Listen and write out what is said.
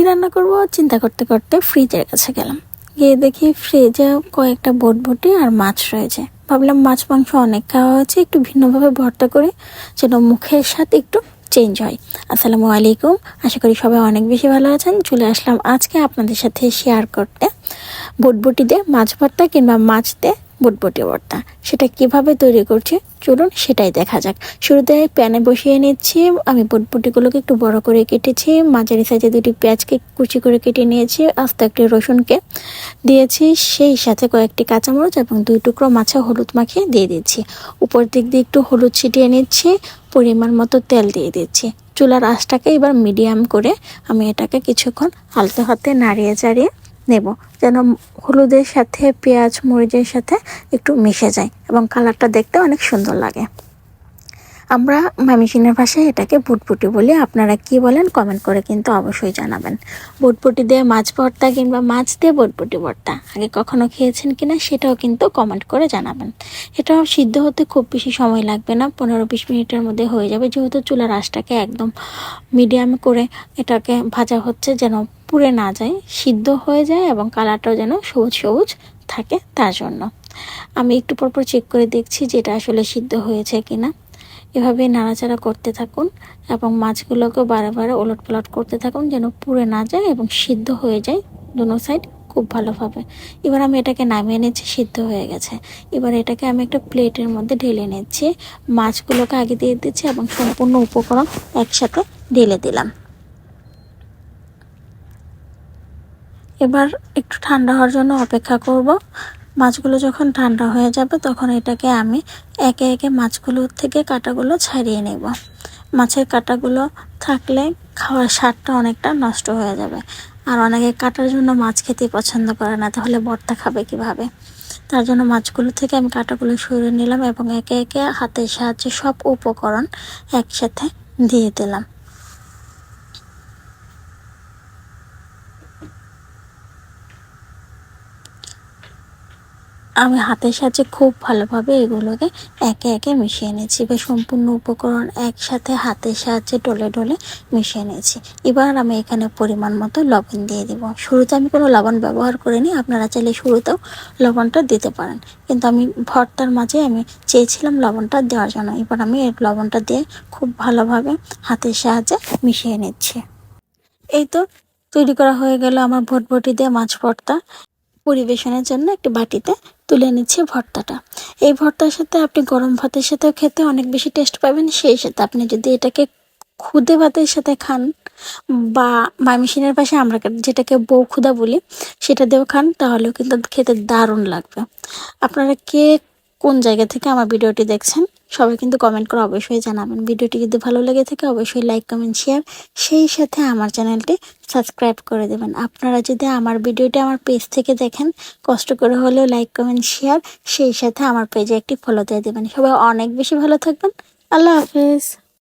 কি রান্না করব? চিন্তা করতে করতে ফ্রিজের কাছে গেলাম। গিয়ে দেখি ফ্রিজে কয়েকটা বটবটি আর মাছ রয়েছে। ভাবলাম মাছ, মাংস অনেক খাওয়া হয়েছে, একটু ভিন্নভাবে ভর্তা করে, যেন মুখের সাথে একটু চেঞ্জ হয়। আসসালামু আলাইকুম। আশা করি সবাই অনেক বেশি ভালো আছেন। চলে আসলাম আজকে আপনাদের সাথে শেয়ার করতে। বটবটি মাছ ভর্তা কিংবা মাছ দিয়ে বটবটি ভর্তা। সেটা কীভাবে তৈরি করছি? চলুন সেটাই দেখা যাক। শুরুতে প্যানে বসিয়ে নিচ্ছি। আমি বটবটিগুলোকে একটু বড় করে কেটেছি। মাঝারি সাইজে দুটি পেঁয়াজকে কুচি করে কেটে নিয়েছি, আস্তে একটি রসুনকে। দিয়েছি সেই সাথে কয়েকটি কাঁচামরিচ এবং দুই টুকরো মাছে হলুদ মাখিয়ে দিয়ে দিচ্ছি। উপর দিক দিয়ে একটু হলুদ ছিটিয়ে নিচ্ছি, পরিমাণ মতো তেল দিয়ে দিচ্ছি। চুলার আঁচটাকে এবার মিডিয়াম করে আমি এটাকে কিছুক্ষণ হালতে হাতে নাড়িয়ে চাড়িয়ে নেব, যেন হলুদের সাথে, পেঁয়াজ, মরিচের সাথে একটু মিশে যায় এবং কালারটা দেখতে অনেক সুন্দর লাগে। আমরা মামিসিনের ভাষায় এটাকে বুটবুটি বলি। আপনারা কি বলেন কমেন্ট করে কিন্তু অবশ্যই জানাবেন। বুটবুটি দিয়ে মাছ ভর্তা কিংবা মাছ দিয়ে বুটবুটি ভর্তা, আগে কখনো খেয়েছেন কিনা সেটাও কিন্তু কমেন্ট করে জানাবেন। এটাও সিদ্ধ হতে খুব বেশি সময় লাগবে না, পনেরো বিশ মিনিটের মধ্যে হয়ে যাবে। যেহেতু চুলার আঁচটাকে একদম মিডিয়াম করে এটাকে ভাজা হচ্ছে যেন পুড়ে না যায়, সিদ্ধ হয়ে যায় এবং কালারটাও যেন সবুজ সবুজ থাকে তার জন্য। আমি একটু পরপর চেক করে দেখছি যে এটা আসলে সিদ্ধ হয়েছে কিনা। এভাবে নাড়াচাড়া করতে থাকুন এবং মাছগুলোকে বারে বারে ওলট পালট করতে থাকুন যেন পুড়ে না যায় এবং সিদ্ধ হয়ে যায় দুনো সাইড খুব ভালোভাবে। এবার আমি এটাকে নামিয়ে নিচ্ছি, সিদ্ধ হয়ে গেছে। এবার এটাকে আমি একটা প্লেটের মধ্যে ঢেলে নিচ্ছি। মাছগুলোকে আগে দিয়ে দিচ্ছি এবং সম্পূর্ণ উপকরণ একসাথে ঢেলে দিলাম। এবার একটু ঠান্ডা হওয়ার জন্য অপেক্ষা করব। মাছগুলো যখন ঠান্ডা হয়ে যাবে, তখন এটাকে আমি একে একে মাছগুলোর থেকে কাঁটাগুলো ছাড়িয়ে নেব। মাছের কাঁটাগুলো থাকলে খাওয়ার স্বাদটা অনেকটা নষ্ট হয়ে যাবে। আর অনেকে কাটার জন্য মাছ খেতে পছন্দ করে না, তাহলে ভর্তা খাবে কীভাবে? তার জন্য মাছগুলো থেকে আমি কাঁটাগুলো সরিয়ে নিলাম এবং একে একে হাতের সাহায্যে সব উপকরণ একসাথে দিয়ে দিলাম। আমি হাতের সাহায্যে খুব ভালোভাবে এগুলোকে একে একে মিশিয়ে নিয়েছি বা সম্পূর্ণ উপকরণ একসাথে হাতের সাহায্যে ডলে ডলে মিশিয়ে নিয়েছি এবার আমি এখানে পরিমাণ মতো লবণ দিয়ে দিব। শুরুতে আমি কোনো লবণ ব্যবহার করিনি, আপনারা চাইলে শুরুতেও লবণটা দিতে পারেন। কিন্তু আমি ভর্তার মাঝে আমি চেয়েছিলাম লবণটা দেওয়ার জন্য। এবার আমি লবণটা দিয়ে খুব ভালোভাবে হাতের সাহায্যে মিশিয়ে নিচ্ছি। এই তো, তৈরি করা হয়ে গেল আমার ভটভটি দিয়ে মাছ ভর্তা। পরিবেশনের জন্য একটি বাটিতে তুলে নিচ্ছি ভর্তাটা। এই ভর্তার সাথে আপনি গরম ভাতের সাথেও খেতে অনেক বেশি টেস্ট পাবেন। সেই সাথে আপনি যদি এটাকে খুদে ভাতের সাথে খান বা মেশিনের পাশে আমরা যেটাকে বউ ক্ষুদা বলি, সেটা দিয়েও খান, তাহলেও কিন্তু খেতে দারুণ লাগবে। আপনারা কে কোন জায়গা থেকে আমার ভিডিওটি দেখছেন, সবাই কিন্তু কমেন্ট করে অবশ্যই জানাবেন। ভিডিওটি যদি ভালো লেগে থাকে, অবশ্যই লাইক কমেন্ট শেয়ার সেই সাথে আমার চ্যানেলটি সাবস্ক্রাইব করে দেবেন। আপনারা যদি আমার ভিডিওটি আমার পেজ থেকে দেখেন, কষ্ট করে হলেও লাইক কমেন্ট শেয়ার সেই সাথে আমার পেজে একটি ফলো দিয়ে দেবেন। সবাই অনেক বেশি ভালো থাকবেন। আল্লাহ হাফিজ।